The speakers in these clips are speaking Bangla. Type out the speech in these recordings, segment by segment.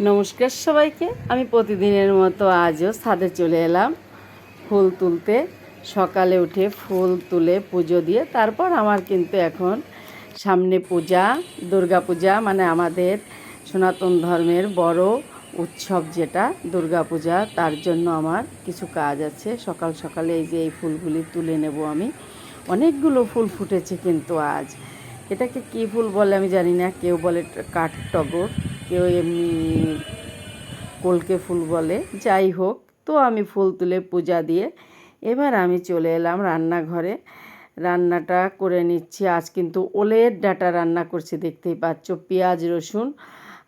নমস্কার সবাইকে। আমি প্রতিদিনের মতো আজও ছাদে চলে এলাম ফুল তুলতে। সকালে উঠে ফুল তুলে পুজো দিয়ে তারপর আমার কিন্তু এখন সামনে পূজা, দুর্গা পূজা মানে আমাদের সনাতন ধর্মের বড় উৎসব যেটা, দুর্গা পূজা, তার জন্য আমার কিছু কাজ আছে। সকাল সকালে এই যে এই ফুলগুলি তুলে নেব আমি। অনেকগুলো ফুল ফুটেছে কিন্তু আজ। এটাকে কী ফুল বলে আমি জানি না, কেউ বলে কাঠ টগর। কেউ এমনি কলকে ফুল বলে, যাই হোক, তো আমি ফুল তুলে পূজা দিয়ে এবার আমি চলে এলাম রান্নাঘরে। রান্নাটা করে নিচ্ছি। আজ কিন্তু ওলের ডাটা রান্না করছি, দেখতেই পাচ্ছ, পেঁয়াজ, রসুন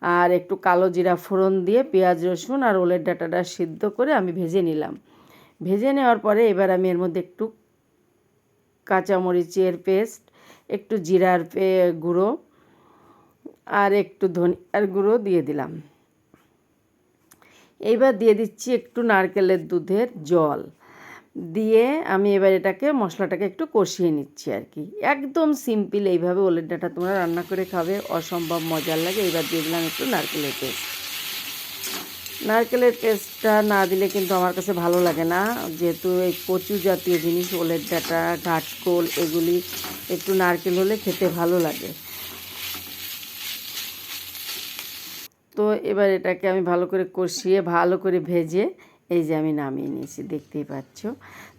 আর একটু কালো জিরা ফোড়ন দিয়ে পেঁয়াজ, রসুন আর ওলের ডাটাটা সিদ্ধ করে আমি ভেজে নিলাম। ভেজে নেওয়ার পরে এবার আমি এর মধ্যে একটু কাঁচামরিচের পেস্ট, একটু জিরার পে- গুঁড়ো আর একটু ধনিয়ার গুঁড়ো দিয়ে দিলাম। এইবার দিয়ে দিচ্ছি একটু নারকেলের দুধের জল। দিয়ে আমি এবার এটাকে, মশলাটাকে একটু কষিয়ে নিচ্ছি আর কি। একদম সিম্পল এইভাবে ওলের ডাঁটা তোমরা রান্না করে খাবে, অসম্ভব মজার লাগে। এবার দিয়ে দিলাম একটু নারকেলের পেস্ট। নারকেলের পেস্টটা না দিলে কিন্তু আমার কাছে ভালো লাগে না। যেহেতু এই কচু জাতীয় জিনিস, ওলের ডাঁটা ঘাটকোল এগুলি একটু নারকেল হলে খেতে ভালো লাগে তো এবার এটাকে আমি ভালো করে কষিয়ে, ভালো করে ভেজে এই যে আমি নামিয়ে নিয়েছি, দেখতেই পাচ্ছ।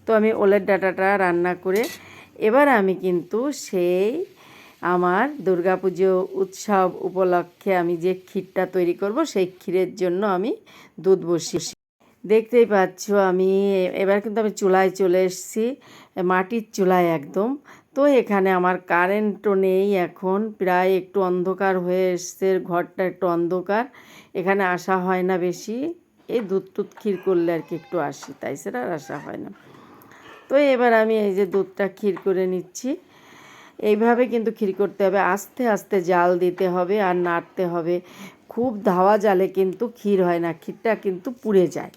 তো আমি ওলের ডাটাটা রান্না করে এবার আমি কিন্তু সেই আমার দুর্গাপুজো উৎসব উপলক্ষে আমি যে ক্ষীরটা তৈরি করব, সেই ক্ষীরের জন্য আমি দুধ বসিয়েছি। দেখতেই পাচ্ছ আমি এবার কিন্তু আমি চুলায় চলে এসেছি, মাটির চুলায় একদম। তো এখানে আমার কারেন্টও নেই এখন। প্রায় একটু অন্ধকার হয়ে এসছে, ঘরটা একটু অন্ধকার। এখানে আসা হয় না বেশি। এই দুধ টুধ ক্ষীর করলে আর কি একটু আসি, তাই সেটা আর আসা হয় না। তো এবার আমি এই যে দুধটা ক্ষীর করে নিচ্ছি। এইভাবে কিন্তু ক্ষীর করতে হবে। আস্তে আস্তে জাল দিতে হবে আর নাড়তে হবে। খুব ধাওয়া জালে কিন্তু ক্ষীর হয় না, ক্ষীরটা কিন্তু পুড়ে যায়।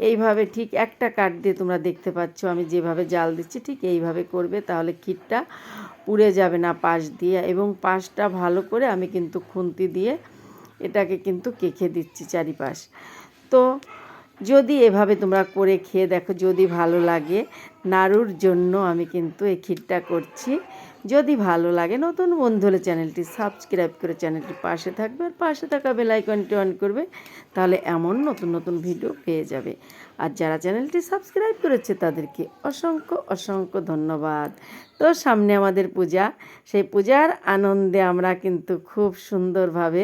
এইভাবে ঠিক একটা কাঠ দিয়ে তোমরা দেখতে পাচ্ছ, আমি যেভাবে জাল দিচ্ছি ঠিক এইভাবে করবে, তাহলে ক্ষীরটা পুড়ে যাবে না পাশ দিয়ে। এবং পাশটা ভালো করে আমি কিন্তু খুন্তি দিয়ে এটাকে কিন্তু কেখে দিচ্ছি চারিপাশ। তো যদি এভাবে তোমরা করে খেয়ে দেখো, যদি ভালো লাগে, নাড়ুর জন্য আমি কিন্তু এই ক্ষীরটা করছি। যদি ভালো লাগে নতুন বন্ধু হলে চ্যানেলটি সাবস্ক্রাইব করে চ্যানেলটি পাশে থাকবে আর পাশে থাকা বেল আইকনটি অন করবে, তাহলে এমন নতুন নতুন ভিডিও পেয়ে যাবে। আর যারা চ্যানেলটি সাবস্ক্রাইব করেছে, তাদেরকে অসংখ্য অসংখ্য ধন্যবাদ। তো সামনে আমাদের পূজা, সেই পূজার আনন্দে আমরা কিন্তু খুব সুন্দরভাবে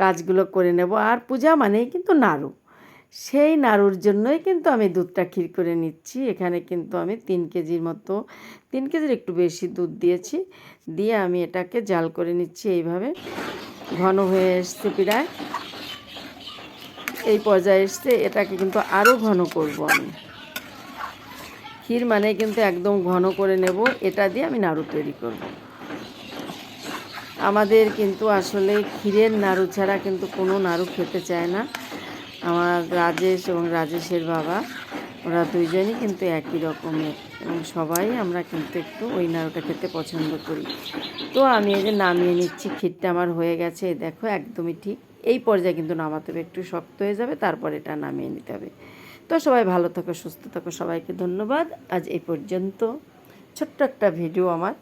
কাজগুলো করে নেব। আর পূজা মানেই কিন্তু নাড়ু। সেই নাড়ুর জন্যই কিন্তু আমি দুধটা ক্ষীর করে নিচ্ছি। এখানে কিন্তু আমি তিন কেজির মতো, তিন কেজির একটু বেশি দুধ দিয়েছি। দিয়ে আমি এটাকে জাল করে নিচ্ছি এইভাবে। ঘন হয়ে এসছে প্রায়। এই পর্যায়ে এসছে, এটাকে কিন্তু আরও ঘন করব আমি। ক্ষীর মানে কিন্তু একদম ঘন করে নেব, এটা দিয়ে আমি নাড়ু তৈরি করব। আমাদের কিন্তু আসলে ক্ষীরের নাড়ু ছাড়া কিন্তু কোনো নাড়ু খেতে চায় না। আমার রাজেশ এবং রাজেশের বাবা, ওরা দুইজনই কিন্তু একই রকমের। এবং সবাই আমরা কিন্তু একটু ওই নাড়ুটা খেতে পছন্দ করি। তো আমি এই যে নামিয়ে নিচ্ছি, ক্ষীরটা আমার হয়ে গেছে দেখো একদমই ঠিক। এই পর্যায়ে কিন্তু নামাতে হবে, একটু শক্ত হয়ে যাবে, তারপর এটা নামিয়ে নিতে হবে। তো সবাই ভালো থাকো, সুস্থ থাকো, সবাইকে ধন্যবাদ। আজ এই পর্যন্ত ছোট্ট একটা ভিডিও আমার